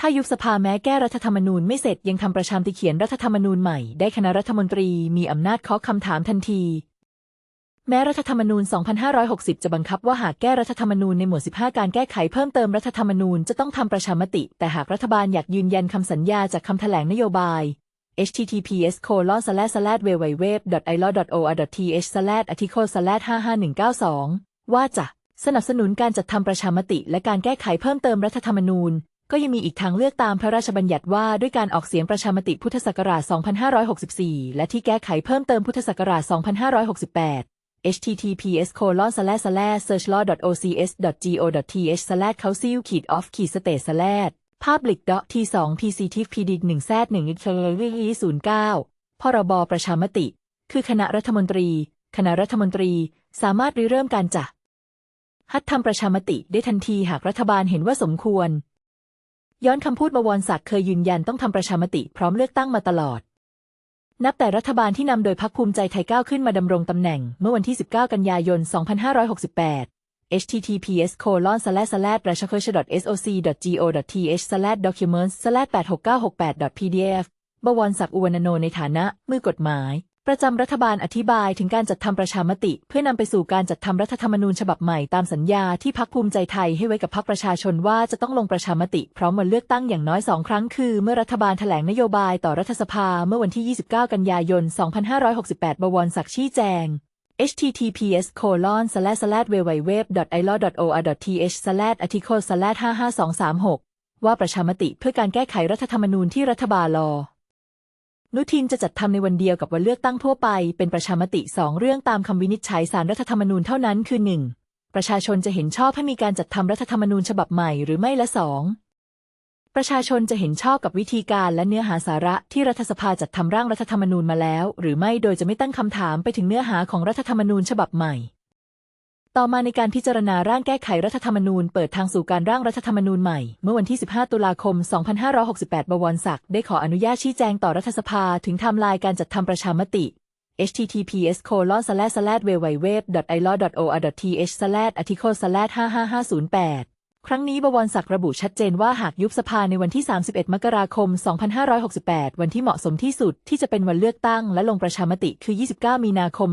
ถ้ายุบสภาแม้แก้รัฐธรรมนูญไม่เสร็จยังทำประชามติเขียนรัฐธรรมนูญใหม่ได้คณะรัฐมนตรีมีอำนาจเคาะคำถามทันที แม้รัฐธรรมนูญ 2560 จะบังคับว่าหากแก้รัฐธรรมนูญในหมวด 15 การแก้ไขเพิ่มเติมรัฐธรรมนูญจะต้องทำประชามติ แต่หากรัฐบาลอยากยืนยันคำสัญญาจากคำแถลงนโยบาย https colon slash slash www i l o o r th slash article slash 55192 ว่าจะสนับสนุนการจัดทำประชามติ และการแก้ไขเพิ่มเติมรัฐธรรมนูญ ก็ยังมีอีกทางเลือกตามพระราชบัญญัติว่าด้วยการออกเสียงประชามติพุทธศักราช 2564 และที่แก้ไขเพิ่มเติมพุทธศักราช 2568 https colon slash slash searchlaw ocs go th slash council ขีด off ขีด state slash public dot t 2 pctif pd 1 z 1 x 09พรบประชามติ คือคณะรัฐมนตรี คณะรัฐมนตรีสามารถริเริ่มการจะฮัดทำประชามติได้ทันทีหากรัฐบาลเห็นว่าสมควร ย้อนคำพูดบวรศักดิ์เคยยืนยันต้องทำประชามติพร้อมเลือกตั้งมาตลอด นับแต่รัฐบาลที่นำโดยพรรคภูมิใจไทยก้าวขึ้นมาดำรงตำแหน่ง เมื่อวันที่ 19 กันยายน 2568 https colon slash slash r a s h a k e r s h soc go th slash documents slash 86968 pdf บวรศักดิ์อุวนโนในฐานะมือกฎหมาย ประจำรัฐบาลอธิบายถึงการจัดทำประชามติ เพื่อนำไปสู่การจัดทำรัฐธรรมนูญฉบับใหม่ตามสัญญาที่พักภูมิใจไทยให้ไว้กับพักประชาชนว่าจะต้องลงประชามติ พร้อมวันเลือกตั้งอย่างน้อยสองครั้งคือ เมื่อรัฐบาลแถลงนโยบายต่อรัฐสภาเมื่อวันที่ 29 กันยายน 2568 บวรศักดิ์ชี้แจง https colon slash slash www i l o o r th slash article slash 55236 ว่าประชามติเพื่อการแก้ไขรัฐธรรมนูญที่รัฐบาลรอ นุทินจะจัดทำในวันเดียวกับวันเลือกตั้งทั่วไป เป็นประชามติสองเรื่องตามคำวินิจฉัยสารรัฐธรรมนูญเท่านั้นคือ 1. ประชาชนจะเห็นชอบให้มีการจัดทำรัฐธรรมนูญฉบับใหม่หรือไม่และ 2. ประชาชนจะเห็นชอบกับวิธีการและเนื้อหาสาระที่รัฐสภาจัดทำร่างรัฐธรรมนูญมาแล้ว หรือไม่โดยจะไม่ตั้งคำถามไปถึงเนื้อหาของรัฐธรรมนูญฉบับใหม่ ต่อมาในการพิจารณาร่างแก้ไขรัฐธรรมนูญเปิดทางสู่การร่างรัฐธรรมนูญใหม่ เมื่อวันที่ 15 ตุลาคม 2568 บวรศักดิ์ได้ขออนุญาตชี้แจงต่อรัฐสภาถึงไทม์ไลน์การจัดทำประชามติ https colon slash slash www i l o o r th slash article slash 55508 ครั้งนี้บวรศักดิ์ระบุชัดเจนว่าหากยุบสภาในวันที่ 31 มกราคม 2568 วันที่เหมาะสมที่สุดที่จะเป็นวันเลือกตั้งและลงประชามติคือ 29 มีนาคม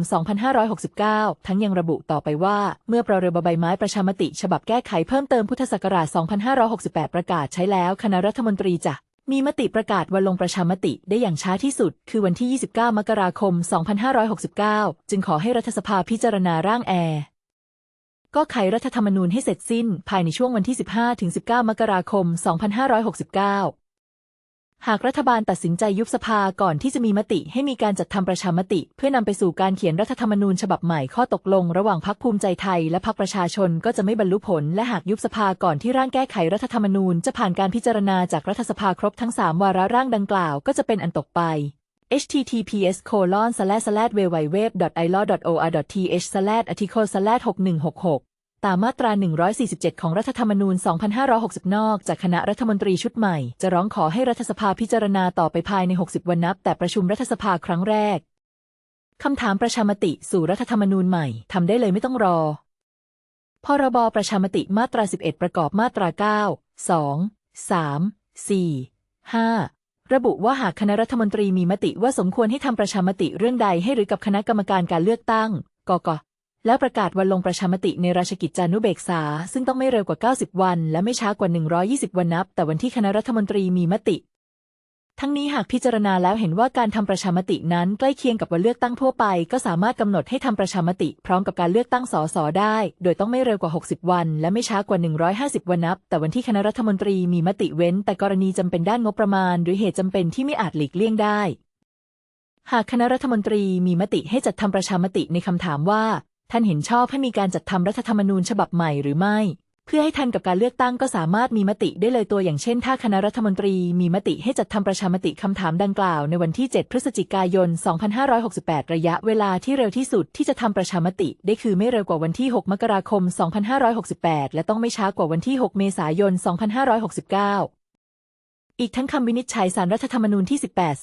2569 ทั้งยังระบุต่อไปว่า เมื่อประเรือใบไม้ประชามติ ฉบับแก้ไขเพิ่มเติมพุทธศักราช 2568 ประกาศใช้แล้วคณะรัฐมนตรีจะมีมติประกาศวันลงประชามติได้อย่างช้าที่สุด คือวันที่ 29 มกราคม 2569 จึงขอให้รัฐสภาพิจารณาร่างแอร์ ก็ไขรัฐธรรมนูญให้เสร็จสิ้นภายในช่วงวันที่ 15-19 มกราคม 2569 หากรัฐบาลตัดสินใจยุบสภาก่อนที่จะมีมติให้มีการจัดทำประชามติ เพื่อนำไปสู่การเขียนรัฐธรรมนูญฉบับใหม่ข้อตกลง ระหว่างพรรคภูมิใจไทยและพรรคประชาชนก็จะไม่บรรลุผล และหากยุบสภาก่อนที่ร่างแก้ไขรัฐธรรมนูญจะผ่านการพิจารณาจากรัฐสภาครบทั้ง 3 วาระร่างดังกล่าวก็จะเป็นอันตกไป https colon slash slash www i l o o r th slash article slash 6166 ตามมาตรา 147 ของรัฐธรรมนูญ 2560 นอกจากคณะรัฐมนตรีชุดใหม่ จะร้องขอให้รัฐสภาพิจารณาต่อไปภายใน 60 วันนับ แต่ประชุมรัฐสภาครั้งแรก คำถามประชามติสู่รัฐธรรมนูญใหม่ทำได้เลยไม่ต้องรอ พรบประชามติมาตรา 11 ประกอบมาตรา 9 2 3 4 5 ระบุว่าหากคณะรัฐมนตรีมีมติว่าสมควรให้ทำประชามติเรื่องใดให้หรือกับคณะกรรมการการเลือกตั้ง กก แล้วประกาศวันลงประชามติในราชกิจจานุเบกษา ซึ่งต้องไม่เร็วกว่า 90 วัน และไม่ช้ากว่า 120 วันนับ แต่วันที่คณะรัฐมนตรีมีมติ ทั้งนี้หากพิจารณาแล้วเห็นว่าการทำประชามตินั้นใกล้เคียงกับวันเลือกตั้งทั่วไป ก็สามารถกำหนดให้ทำประชามติพร้อมกับการเลือกตั้งสสได้ โดยต้องไม่เร็วกว่า 60 วัน และไม่ช้ากว่า 150 วันนับ แต่วันที่คณะรัฐมนตรีมีมติเว้น แต่กรณีจำเป็นด้านงบประมาณ หรือเหตุจำเป็นที่ไม่อาจหลีกเลี่ยงได้ หากคณะรัฐมนตรีมีมติให้จัดทำประชามติในคำถามว่า ท่านเห็นชอบให้มีการจัดทำรัฐธรรมนูญฉบับใหม่หรือไม่ เพื่อให้ทันกับการเลือกตั้งก็สามารถมีมติได้เลยตัวอย่างเช่น ถ้าคณะรัฐมนตรีมีมติให้จัดทำประชามติคำถามดังกล่าวในวันที่ 7 พฤศจิกายน 2568 ระยะเวลาที่เร็วที่สุดที่จะทำประชามติ ได้คือไม่เร็วกว่าวันที่ 6 มกราคม 2568 และต้องไม่ช้ากว่าวันที่ 6 เมษายน 2569 อีกทั้งคำวินิจฉัยสารรัฐธรรมนูญที่ 18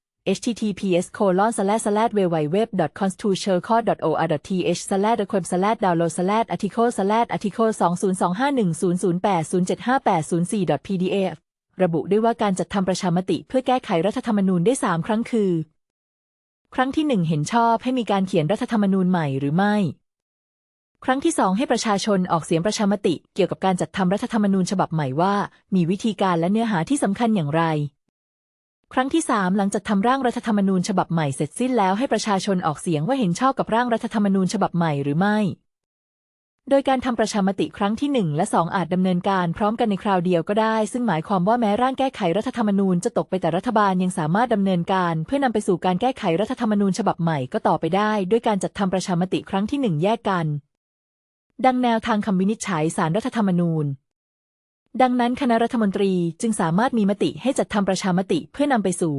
2568 https colon slash slash www constitutional or th slash the quem slash download slash article slash article 20251008075804 pdf ระบุด้วยว่าการจัดทำประชามติเพื่อแก้ไขรัฐธรรมนูญได้ 3 ครั้งคือ ครั้งที่ 1 เห็นชอบให้มีการเขียนรัฐธรรมนูญใหม่หรือไม่ ครั้งที่ 2 ให้ประชาชนออกเสียงประชามติ เกี่ยวกับการจัดทำรัฐธรรมนูญฉบับใหม่ว่า มีวิธีการและเนื้อหาที่สำคัญอย่างไร ครั้งที่ 3 หลังจัดทำร่างรัฐธรรมนูญฉบับใหม่เสร็จสิ้นแล้วให้ประชาชนออกเสียงว่าเห็นชอบกับร่างรัฐธรรมนูญฉบับใหม่หรือไม่ โดยการทำประชามติครั้งที่ 1 และ 2 อาจดำเนินการพร้อมกันในคราวเดียวก็ได้ ซึ่งหมายความว่าแม้ร่างแก้ไขรัฐธรรมนูญจะตกไปแต่รัฐบาลยังสามารถดำเนินการ เพื่อนำไปสู่การแก้ไขรัฐธรรมนูญฉบับใหม่ก็ต่อไปได้ ด้วยการจัดทำประชามติครั้งที่ 1 แยกกัน ดังแนวทางคำวินิจฉัยสารรัฐธรรมนูญ ดังนั้นคณะรัฐมนตรีจึงสามารถมีมติให้จัดทำประชามติเพื่อนำไปสู่